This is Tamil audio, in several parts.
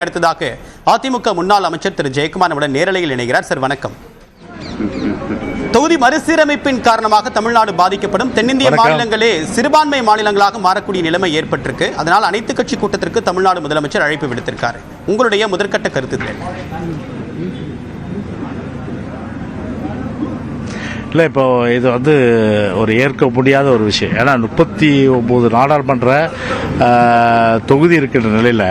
அடுத்ததாக அதிமுக முன்னாள் அமைச்சர் திரு ஜெயக்குமார் நம்முடன் நேரலையில் இணைகிறார் சார் வணக்கம் தொகுதி மறுசீரமைப்பின் காரணமாக தமிழ்நாடு பாதிக்கப்படும் தென்னிந்திய. மாநிலங்களே சிறுபான்மை மாநிலங்களாக மாறக்கூடிய நிலைமை ஏற்பட்டிருக்கு அதனால் அனைத்து கட்சி கூட்டத்திற்கு தமிழ்நாடு முதலமைச்சர் அழைப்பு விடுத்திருக்காரு உங்களுடைய முதற்கட்ட கருத்துக்கள் என்ன? இல்லை இப்போ இது வந்து ஒரு ஏற்க முடியாத ஒரு விஷயம். ஏன்னா முப்பத்தி ஒம்பது நாடாளுமன்ற தொகுதி இருக்கின்ற நிலையில்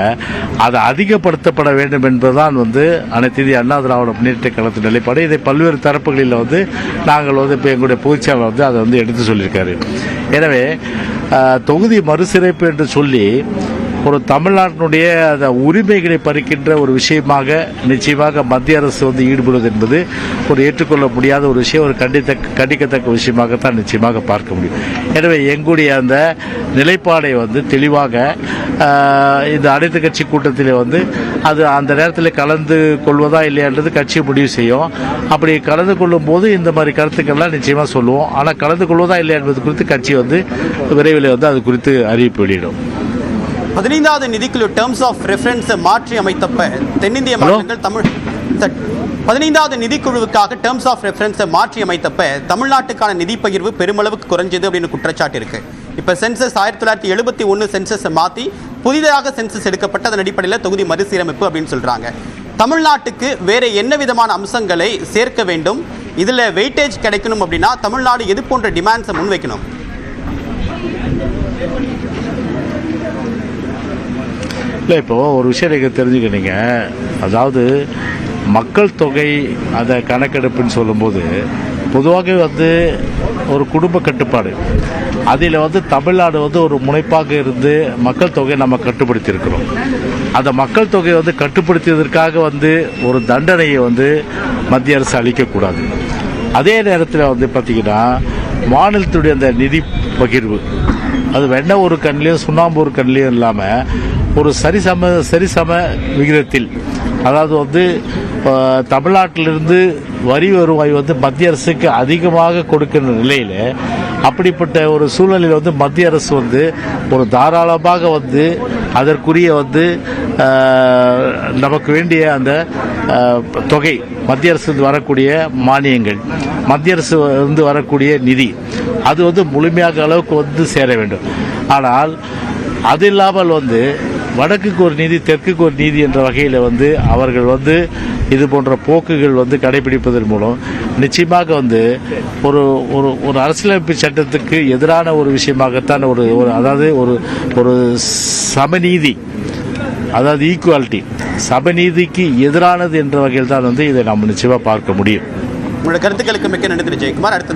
அது அதிகப்படுத்தப்பட வேண்டும் என்பதுதான் வந்து அனைத்து இந்திய அண்ணா திராவிட முன்னேற்ற கழகத்தின் நிலைப்பாடு. இதை பல்வேறு தரப்புகளில் வந்து நாங்கள் வந்து இப்போ எங்களுடைய பொதுச்செயலாளர் வந்து அதை வந்து எடுத்து சொல்லியிருக்காரு. எனவே தொகுதி மறுசிறைப்பு என்று சொல்லி ஒரு தமிழ்நாட்டினுடைய அந்த உரிமைகளை பறிக்கின்ற ஒரு விஷயமாக நிச்சயமாக மத்திய அரசு வந்து ஈடுபடுவது என்பது ஒரு ஏற்றுக்கொள்ள முடியாத ஒரு விஷயம் ஒரு கண்டித்தக்க கண்டிக்கத்தக்க விஷயமாகத்தான் நிச்சயமாக பார்க்க முடியும். எனவே எங்களுடைய அந்த நிலைப்பாடை வந்து தெளிவாக இந்த அனைத்து கட்சி கூட்டத்தில் வந்து அது அந்த நேரத்தில் கலந்து கொள்வதா இல்லையான்றது கட்சி முடிவு செய்யும். அப்படி கலந்து கொள்ளும் போது இந்த மாதிரி கருத்துக்கள்லாம் நிச்சயமாக சொல்லுவோம். ஆனால் கலந்து கொள்வதா இல்லையா என்பது குறித்து கட்சி வந்து விரைவில் வந்து அது குறித்து அறிவிப்பு வெளியிடும். பதினைந்தாவது நிதிக்குழு டேர்ம்ஸ் ஆஃப் ரெஃபரன்ஸை மாற்றி அமைத்தப்ப தென்னிந்திய? மாநிலங்கள் தமிழ் பதினைந்தாவது நிதிக்குழுவுக்காக டேர்ம்ஸ் ஆஃப் ரெஃபரன்ஸை மாற்றி அமைத்தப்ப தமிழ்நாட்டுக்கான நிதி பகிர்வு பெருமளவுக்கு குறைஞ்சது அப்படின்னு குற்றச்சாட்டு இருக்கு. இப்ப சென்சஸ் ஆயிரத்தி தொள்ளாயிரத்தி எழுபத்தி ஒன்று சென்சஸை மாத்தி புதிதாக சென்சஸ் எடுக்கப்பட்டு அதன் அடிப்படையில் தொகுதி மறுசீரமைப்பு அப்படின்னு சொல்றாங்க. தமிழ்நாட்டுக்கு வேற என்ன விதமான அம்சங்களை சேர்க்க வேண்டும்? இதுல வெயிட்டேஜ் கிடைக்கணும் அப்படின்னா தமிழ்நாடு எது போன்ற டிமாண்ட்ஸை முன்வைக்கணும்? இல்லை இப்போ ஒரு விஷயம் நீங்கள் தெரிஞ்சுக்கிட்டீங்க அதாவது மக்கள் தொகை அதை கணக்கெடுப்புன்னு சொல்லும்போது பொதுவாக வந்து ஒரு குடும்ப கட்டுப்பாடு. அதில் வந்து தமிழ்நாடு வந்து ஒரு முனைப்பாக இருந்து மக்கள் தொகையை நம்ம கட்டுப்படுத்தியிருக்கிறோம். அந்த மக்கள் தொகையை வந்து கட்டுப்படுத்தியதற்காக வந்து ஒரு தண்டனையை வந்து மத்திய அரசு அளிக்கக்கூடாது. அதே நேரத்தில் வந்து பார்த்திங்கன்னா மாநிலத்துடைய அந்த நிதி பகிர்வு. அது வெண்ண ஒரு கண்லேயும் சுண்ணாம்பு ஒரு கண்ணிலையும் இல்லாமல் ஒரு சரிசம சரிசம விகிதத்தில். அதாவது வந்து தமிழ்நாட்டிலிருந்து வரி வருவாய் வந்து மத்திய அரசுக்கு அதிகமாக கொடுக்கின்ற நிலையில் அப்படிப்பட்ட ஒரு சூழ்நிலையில் வந்து மத்திய அரசு வந்து ஒரு தாராளமாக வந்து அதற்குரிய வந்து நமக்கு வேண்டிய அந்த தொகை மத்திய அரசு வரக்கூடிய மானியங்கள் மத்திய அரசு இருந்து வரக்கூடிய நிதி அது வந்து முழுமையாக அளவுக்கு வந்து சேர வேண்டும். ஆனால் அது இல்லாமல் வந்து வடக்குக்கு ஒரு நீதி தெற்குக்கு ஒரு நீதி என்ற வகையில் வந்து அவர்கள் வந்து இது போன்ற போக்குகள் வந்து கடைபிடிப்பதன் மூலம் நிச்சயமாக வந்து ஒரு ஒரு ஒரு அரசியலமைப்பு சட்டத்துக்கு எதிரான ஒரு விஷயமாகத்தான் ஒரு ஒரு அதாவது ஒரு ஒரு சமநீதி அதாவது ஈக்குவாலிட்டி சமநீதிக்கு எதிரானது என்ற வகையில் தான் வந்து இதை நம்ம நிச்சயமாக பார்க்க முடியும். உங்களோட கருத்துக்களுக்கு மிக்க நன்றி திரு ஜெயக்குமார் அடுத்த